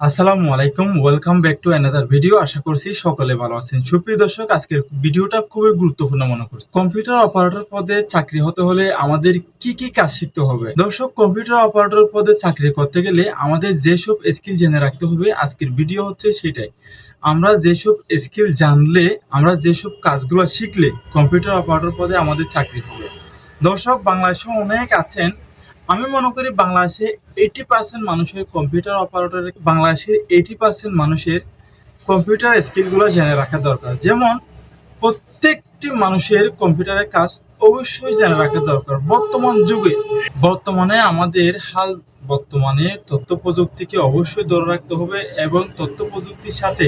আসসালামু আলাইকুম welcome back to another video আশা করছি সকলে ভালো আছেন। সুপ্রিয় দর্শক, আজকের ভিডিওটা খুবই গুরুত্বপূর্ণ মনে করছি। কম্পিউটার অপারেটর পদে চাকরি হতে হলে আমাদের কি কি কাজ শিখতে হবে? দর্শক, কম্পিউটার অপারেটর পদে চাকরি করতে গেলে আমাদের যেসব স্কিল জেনে রাখতে হবে, আজকের ভিডিও হচ্ছে সেটাই। আমরা যেসব স্কিল জানলে, আমরা যেসব কাজগুলো শিখলে কম্পিউটার অপারেটর পদে আমাদের চাকরি হবে। দর্শক বাংলাদেশে অনেক আছেন আমি মনে করি বাংলাদেশে এইটি পার্সেন্ট মানুষের কম্পিউটার অপারেটর বাংলাদেশের এইটি পার্সেন্ট মানুষের কম্পিউটার স্কিলগুলো জেনে রাখা দরকার। যেমন, প্রত্যেকটি মানুষের কম্পিউটারের কাজ অবশ্যই জেনে রাখা দরকার। বর্তমান যুগে, বর্তমানে আমাদের হাল বর্তমানে তথ্য প্রযুক্তিকে অবশ্যই ধরে রাখতে হবে এবং তথ্য প্রযুক্তির সাথে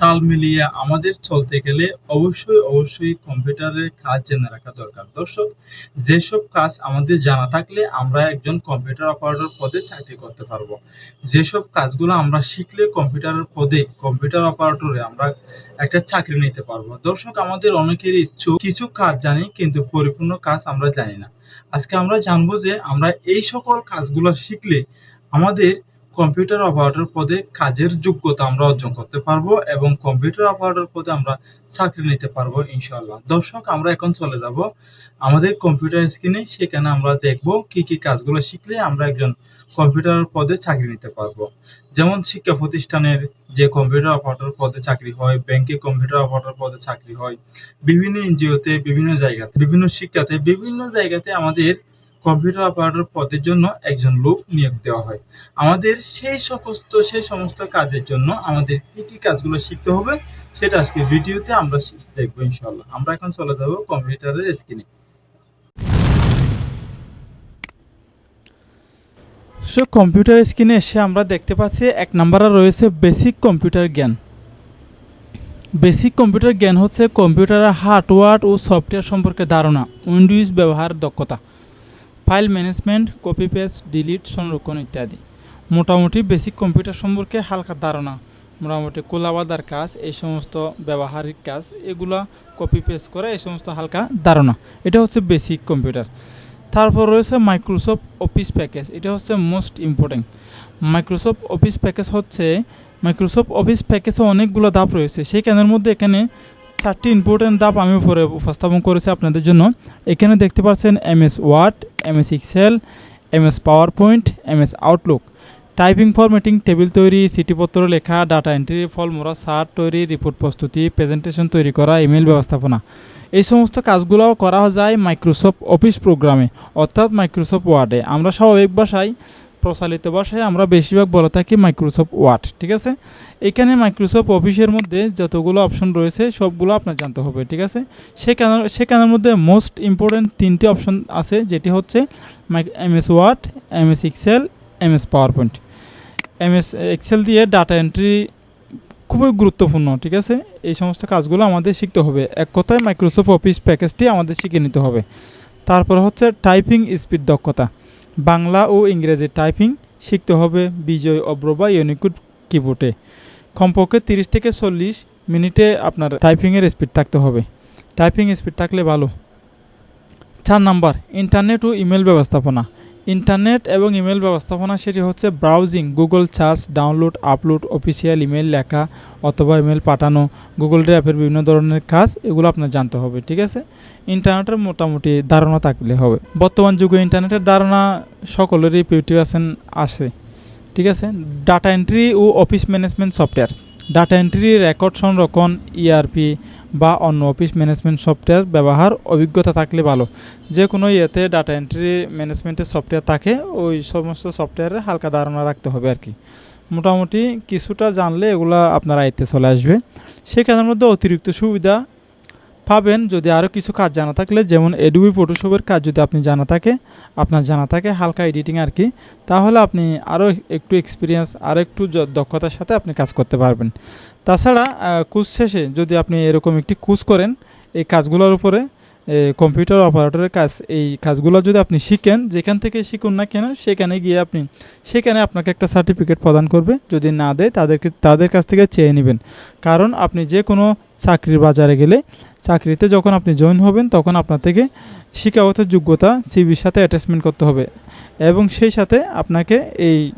তাল মিলিয়ে আমাদের চলতে গেলে অবশ্যই অবশ্যই কম্পিউটারের কাজ জেনে রাখা দরকার। দর্শক, যেসব কাজ আমাদের জানা থাকলে আমরা একজন কম্পিউটার অপারেটর পদে চাকরি করতে পারব। যেসব কাজগুলো আমরা শিখলে কম্পিউটারের পদে, কম্পিউটার অপারেটরে আমরা একটা চাকরি নিতে পারব। দর্শক, আমাদের অনেকের ইচ্ছুক। কিছু কাজ জানি, কিন্তু পরিপূর্ণ কাজ আমরা জানি না। আজকে আমরা জানব যে আমরা এই সকল কাজগুলো শিখলে আমাদের কম্পিউটার অপারেটর পদে কাজের যোগ্যতা আমরা অর্জন করতে পারব এবং কম্পিউটার অপারেটর পদে আমরা চাকরি নিতে পারব ইনশাল্লাহ দর্শক, আমরা এখন চলে যাব আমাদের কম্পিউটার স্ক্রিনে। সেখানে আমরা দেখব কি কি কাজগুলো শিখলে আমরা একজন কম্পিউটার পদে চাকরি নিতে পারব। যেমন শিক্ষা প্রতিষ্ঠানের যে কম্পিউটার অপারেটর পদে চাকরি হয়, ব্যাংকে কম্পিউটার অপারেটর পদে চাকরি হয়, বিভিন্ন এনজিওতে, বিভিন্ন জায়গাতে, বিভিন্ন শিক্ষাতে, বিভিন্ন জায়গাতে আমাদের কম্পিউটার অপারেটর পদের জন্য একজন লোক নিয়োগ দেওয়া হয়। আমাদের সেই সমস্ত সেই সমস্ত কাজের জন্য আমাদের কি কি কাজগুলো শিখতে হবে সেটা আজকে ভিডিওতে আমরা দেখব ইনশাল্লাহ আমরা এখন চলে যাব কম্পিউটারের স্ক্রিনে সো কম্পিউটার স্ক্রিনে এসে আমরা দেখতে পাচ্ছি এক নম্বরে রয়েছে বেসিক কম্পিউটার জ্ঞান। বেসিক কম্পিউটার জ্ঞান হচ্ছে কম্পিউটারের হার্ডওয়্যার ও সফটওয়্যার সম্পর্কে ধারণা উইন্ডোজ ব্যবহার দক্ষতা। File management, copy paste, delete, সংরক্ষণ ইত্যাদি। মোটামুটি বেসিক কম্পিউটার সম্পর্কে হালকা ধারণা। মোটামুটি কোলাবাদার কাজ, এই সমস্ত ব্যবহারিক কাজ, এগুলা কপি পেস্ট করে এই সমস্ত হালকা ধারণা। এটা হচ্ছে বেসিক কম্পিউটার। তারপর রয়েছে মাইক্রোসফট অফিস প্যাকেজ। এটা হচ্ছে most important. Microsoft office package হচ্ছে, মাইক্রোসফট অফিস প্যাকেজে অনেকগুলো ধাপ রয়েছে। সেইখানের মধ্যে এখানে চারটি ইম্পর্টেন্ট ধাপ আমি উপরে উপস্থাপন করেছি আপনাদের জন্য। এখানে দেখতে পাচ্ছেন M S Word M S Excel M S PowerPoint M S Outlook typing formatting table তৈরি চিঠিপত্র লেখা ডাটা এন্ট্রি ফল মোড়া সার্ট তৈরি রিপোর্ট প্রস্তুতি প্রেজেন্টেশন তৈরি করা ইমেল ব্যবস্থাপনা। এই সমস্ত কাজগুলো করা যায় মাইক্রোসফট অফিস প্রোগ্রামে অর্থাৎ মাইক্রোসফট ওয়ার্ডে আমরা স্বাভাবিক ভাষায় প্রচলিত ভাষায় আমরা বেশিরভাগ বলে থাকি মাইক্রোসফট ওয়ার্ড ঠিক আছে? এখানে মাইক্রোসফট অফিসের মধ্যে যতগুলো অপশন রয়েছে, সবগুলো আপনার জানতে হবে, ঠিক আছে? সেখানে সেখানের মধ্যে মোস্ট ইম্পর্টেন্ট তিনটি অপশন আছে, যেটি হচ্ছে M S Word M S Excel M S PowerPoint M S Excel দিয়ে ডাটা এন্ট্রি খুবই গুরুত্বপূর্ণ, ঠিক আছে? এই সমস্ত কাজগুলো আমাদের শিখতে হবে। এক কথায় মাইক্রোসফট অফিস প্যাকেজটি আমাদের শিখে নিতে হবে। তারপর হচ্ছে টাইপিং স্পিড দক্ষতা। বাংলা ও ইংরেজি টাইপিং শিখতে হবে বিজয় অব্রবা ইউনিকুড কিবোর্ডে। কমপক্ষে তিরিশ থেকে চল্লিশ মিনিটে আপনার টাইপিংয়ের স্পিড থাকতে হবে। টাইপিং স্পিড থাকলে ভালো। চার নাম্বার, ইন্টারনেট ও ইমেল ব্যবস্থাপনা। ইন্টারনেট এবং ইমেল ব্যবস্থাপনা সেটি হচ্ছে browsing, Google search, download, upload, official email, লেখা অথবা ইমেল পাঠানো, গুগল ড্রাইভের বিভিন্ন ধরনের কাজ, এগুলো আপনার জানতে হবে, ঠিক আছে? ইন্টারনেটের মোটামুটি ধারণা থাকলে হবে। বর্তমান যুগে ইন্টারনেটের ধারণা সকলেরই পিউটিভেশন আসে ঠিক আছে? ডাটা এন্ট্রি ও office management software. Data entry record সংরক্ষণ ইআরপি বা অন্য অফিস ম্যানেজমেন্ট সফটওয়্যার ব্যবহার অভিজ্ঞতা থাকলে ভালো। যে কোনো ইয়েতে ডাটা এন্ট্রি ম্যানেজমেন্টের সফটওয়্যার থাকে, ওই সমস্ত সফটওয়্যারে হালকা ধারণা রাখতে হবে আর কি। মোটামুটি কিছুটা জানলে এগুলো আপনার আয়ত্তে চলে আসবে। সেখানের মধ্যে অতিরিক্ত সুবিধা পাবেন যদি আরও কিছু কাজ জানা থাকলে, যেমন এডুবি ফটোশপের কাজ যদি আপনি জানা থাকে, আপনার জানা থাকে হালকা এডিটিং আর কি, তাহলে আপনি আরও একটু এক্সপিরিয়েন্স আরও একটু দক্ষতার সাথে আপনি কাজ করতে পারবেন। তাছাড়া কোর্স শেষে যদি আপনি এরকম একটি কোর্স করেন, এই কাজগুলোর উপরে কম্পিউটার অপারেটরের কাজ, এই কাজগুলো যদি আপনি শিখেন, যেখান থেকে শিখুন না কেন, সেখানে গিয়ে আপনি, সেখানে আপনাকে একটা সার্টিফিকেট প্রদান করবে। যদি না দেয়, তাদেরকে, তাদের কাছ থেকে চেয়ে নেবেন। কারণ আপনি যে কোনো চাকরির বাজারে গেলে, চাকরিতে যখন আপনি জয়েন হবেন, তখন আপনার থেকে শিক্ষাগত যোগ্যতা সিবির সাথে অ্যাটাচমেন্ট করতে হবে। এবং সেই সাথে আপনাকে এই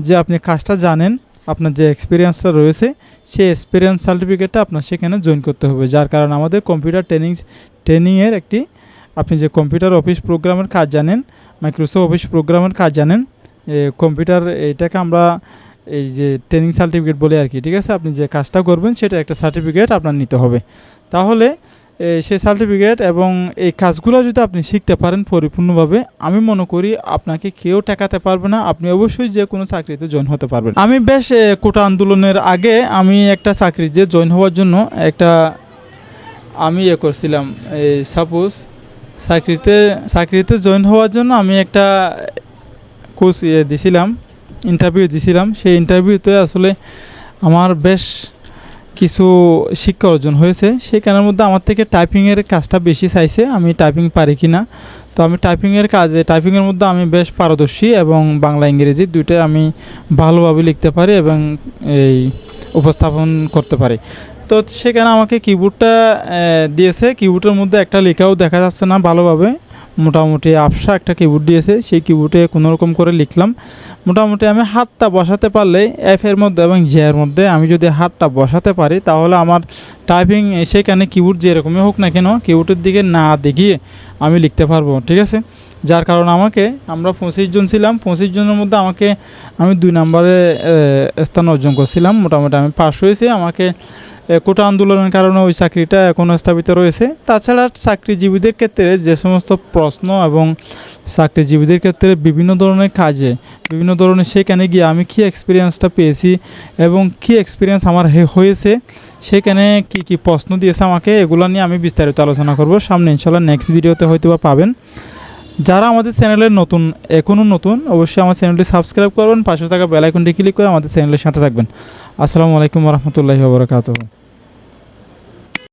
যে আপনি কাজটা জানেন আপনার যে এক্সপিরিয়েন্সটা রয়েছে, সেই এক্সপিরিয়েন্স সার্টিফিকেটটা আপনার সেখানে জয়েন করতে হবে। যার কারণে আমাদের কম্পিউটার ট্রেনিং ট্রেনিংয়ের একটি, আপনি যে কম্পিউটার অফিস প্রোগ্রামের কাজ জানেন মাইক্রোসফট অফিস প্রোগ্রামের কাজ জানেন কম্পিউটার এটাকে আমরা এই যে ট্রেনিং সার্টিফিকেট বলে আর কি, ঠিক আছে? আপনি যে কাজটা করবেন, সেটা একটা সার্টিফিকেট আপনার নিতে হবে। তাহলে সেই সার্টিফিকেট এবং এই কাজগুলো যদি আপনি শিখতে পারেন পরিপূর্ণভাবে, আমি মনে করি আপনাকে কেউ ঠেকাতে পারবে না। আপনি অবশ্যই যে কোনো চাকরিতে জয়েন হতে পারবেন। আমি বেশ কোটা আন্দোলনের আগে আমি একটা চাকরিতে জয়েন হওয়ার জন্য একটা, আমি ইয়ে করছিলাম। এই সাপোজ চাকরিতে চাকরিতে জয়েন হওয়ার জন্য আমি একটা কোর্স ইয়ে দিছিলাম ইন্টারভিউ দিছিলাম। সেই ইন্টারভিউতে আসলে আমার বেশ কিছু শিক্ষা অর্জন হয়েছে। সেখানের মধ্যে আমার থেকে টাইপিংয়ের কাজটা বেশি চাইছে। আমি টাইপিং পারি কি না তো আমি টাইপিংয়ের কাজে টাইপিংয়ের মধ্যে আমি বেশ পারদর্শী এবং বাংলা, ইংরেজি দুইটাই আমি ভালোভাবে লিখতে পারি এবং এই উপস্থাপন করতে পারি। তো সেখানে আমাকে কিবোর্ডটা দিয়েছে। কিবোর্ডের মধ্যে একটা লেখাও দেখা যাচ্ছে না ভালোভাবে। মোটামুটি আফসা একটা কিবোর্ড দিয়েছে, সেই কিবোর্ডে কোনো রকম করে লিখলাম। মোটামুটি আমি হাতটা বসাতে পারলে এফ এর মধ্যে এবং জে এর মধ্যে আমি যদি হাতটা বসাতে পারি, তাহলে আমার টাইপিং সেখানে কিবোর্ড যেরকমই হোক না কেন কিবোর্ডের দিকে না দেখিয়ে আমি লিখতে পারব, ঠিক আছে? যার কারণে আমাকে, আমরা পঁচিশ জন ছিলাম, পঁচিশ জনের মধ্যে আমাকে আমি দুই নম্বরে স্থান অর্জন করছিলাম। মোটামুটি আমি পাশ হয়েছি, আমাকে কোটা আন্দোলনের কারণে ওই চাকরিটা এখনও স্থাপিত রয়েছে। তাছাড়া চাকরিজীবীদের ক্ষেত্রে যে সমস্ত প্রশ্ন এবং চাকরিজীবীদের ক্ষেত্রে বিভিন্ন ধরনের কাজে, বিভিন্ন ধরনের সেখানে গিয়ে আমি কী এক্সপিরিয়েন্সটা পেয়েছি এবং কী এক্সপিরিয়েন্স আমার হয়েছে, সেখানে কি কি প্রশ্ন দিয়েছে আমাকে, এগুলো নিয়ে আমি বিস্তারিত আলোচনা করব। সামনে ইনশাল্লাহ নেক্সট ভিডিওতে হয়তো বা পাবেন। যারা আমাদের চ্যানেলের নতুন এখনও নতুন, অবশ্যই আমার চ্যানেলটি সাবস্ক্রাইব করবেন, পাশে থাকা বেল আইকনটি ক্লিক করে আমাদের চ্যানেলের সাথে থাকবেন। আসসালামু আলাইকুম রহমতুল্লাহি বরকাতহ।